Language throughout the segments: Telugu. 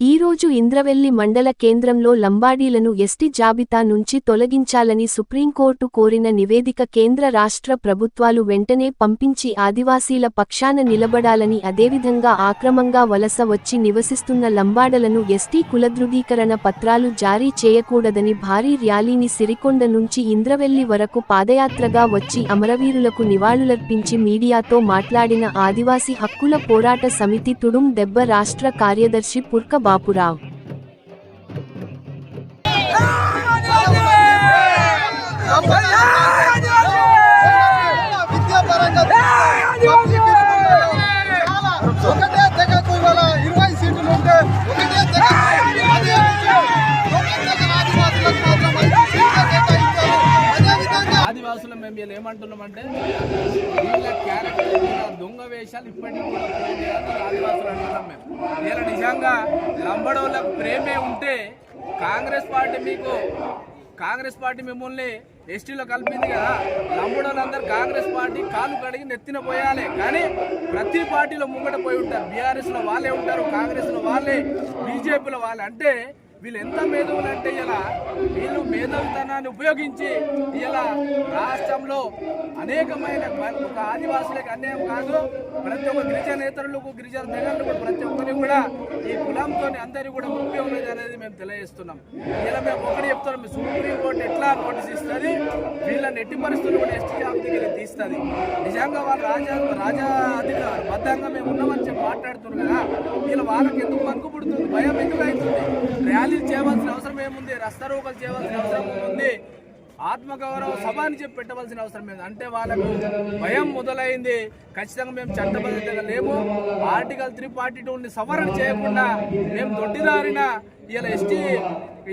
ఈరోజు ఇంద్రవెల్లి మండల కేంద్రంలో లంబాడీలను ఎస్టీ జాబితా నుంచి తొలగించాలని సుప్రీంకోర్టు కోరిన నివేదిక కేంద్ర రాష్ట్ర ప్రభుత్వాలు వెంటనే పంపించి ఆదివాసీల పక్షాన నిలబడాలని అదేవిధంగా ఆక్రమంగా వలస వచ్చి నివసిస్తున్న లంబాడలను ఎస్టీ కులధృవీకరణ పత్రాలు జారీ చేయకూడదని భారీ ర్యాలీని సిరికొండ నుంచి ఇంద్రవెల్లి వరకు పాదయాత్రగా వచ్చి అమరవీరులకు నివాళులర్పించి మీడియాతో మాట్లాడిన ఆదివాసీ హక్కుల పోరాట సమితి తుడుం దెబ్బ రాష్ట్ర కార్యదర్శి పుర్క బాపురావ్. ఒకటే తెగకు ఇవాళ ఇరవై సీట్లు ఉంటే ఒకటే ఆదివాసులు మేము వీళ్ళు ఏమంటున్నామంటే వీళ్ళ క్యారెక్టర్ దొంగ వేషాలు ఇప్పటికీ కూడా మేము. ఇలా నిజంగా లంబడోళ్ళకు ప్రేమే ఉంటే కాంగ్రెస్ పార్టీ మీకు కాంగ్రెస్ పార్టీ మిమ్మల్ని ఎస్టీలో కలిపింది కదా. లంబడోళ్ళందరూ కాంగ్రెస్ పార్టీ కాలు కడిగి నెత్తిన పోయాలి. కానీ ప్రతి పార్టీలో ముంగట పోయి ఉంటారు. బీఆర్ఎస్లో వాళ్ళే ఉంటారు కాంగ్రెస్లో వాళ్ళే బీజేపీలో వాళ్ళే. అంటే వీళ్ళు ఎంత మేధావులు అంటే ఇలా వీళ్ళు మేధావితనాన్ని ఉపయోగించి ఇలా రాష్ట్రంలో అనేకమైన ఒక ఆదివాసులకు అన్యాయం కాదు. ప్రతి ఒక్క గిరిజనేతరులకు గిరిజన తెగలకు ప్రతి ఒక్కరికి కూడా ఈ కులంతో అందరికీ కూడా ముప్పి ఉన్నది అనేది మేము తెలియజేస్తున్నాం. ఇలా మేము ఒకటి చెప్తున్నాం మీ సుప్రీంకోర్టు ఎట్లా నోటీస్ ఇస్తుంది? వీళ్ళని ఎట్టి పరిస్థితులు కూడా ఎస్టీ జాబ్ జాబితాకి తీస్తుంది. నిజంగా వాళ్ళు రాజా రాజా అధికారు బద్దంగా మేము ఉన్నామని చెప్పి మాట్లాడుతున్నారు కదా. వీళ్ళ వాళ్ళకి ఎందుకు మనకు పుడుతుంది? భయం ఎందుకు అవుతుంది ర్యాలీలు చేయవలసిన అవసరం ఏముంది? రస్తారోకలు చేయవలసిన అవసరం ఉంది ఆత్మగౌరవ సభ అని చెప్పి పెట్టవలసిన అవసరం లేదు. అంటే వాళ్ళకు భయం మొదలైంది. ఖచ్చితంగా మేము చట్టబద్ధంగా లేము. ఆర్టికల్ త్రీ ఫార్టీ టూని సవరణ చేయకుండా మేము దొడ్డిదారిన ఇలా ఎస్టీ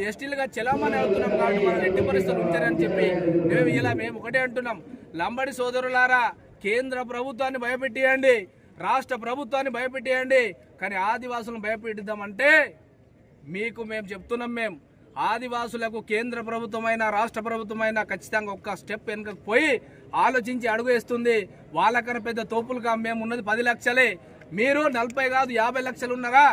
ఎస్టీలుగా చెలామణి అవుతున్నాం కాబట్టి మనం ఎట్టి పరిస్థితులు ఉంచారని చెప్పి మేము ఇలా మేము ఒకటే అంటున్నాం. లంబడి సోదరులారా కేంద్ర ప్రభుత్వాన్ని భయపెట్టేయండి. రాష్ట్ర ప్రభుత్వాన్ని భయపెట్టేయండి. కానీ ఆదివాసులను భయపెట్టిద్దామంటే మీకు మేము చెప్తున్నాం మేము. ఆదివాసులకు కేంద్ర ప్రభుత్వమైన రాష్ట్ర ప్రభుత్వమైన ఖచ్చితంగా ఒక్క స్టెప్ వెనుకకు పోయి ఆలోచించి అడుగు వేస్తుంది. వాళ్ళకన్నా పెద్ద తోపులుగా మేము ఉన్నది పది లక్షలే. మీరు నలభై కాదు యాభై లక్షలు ఉన్నారా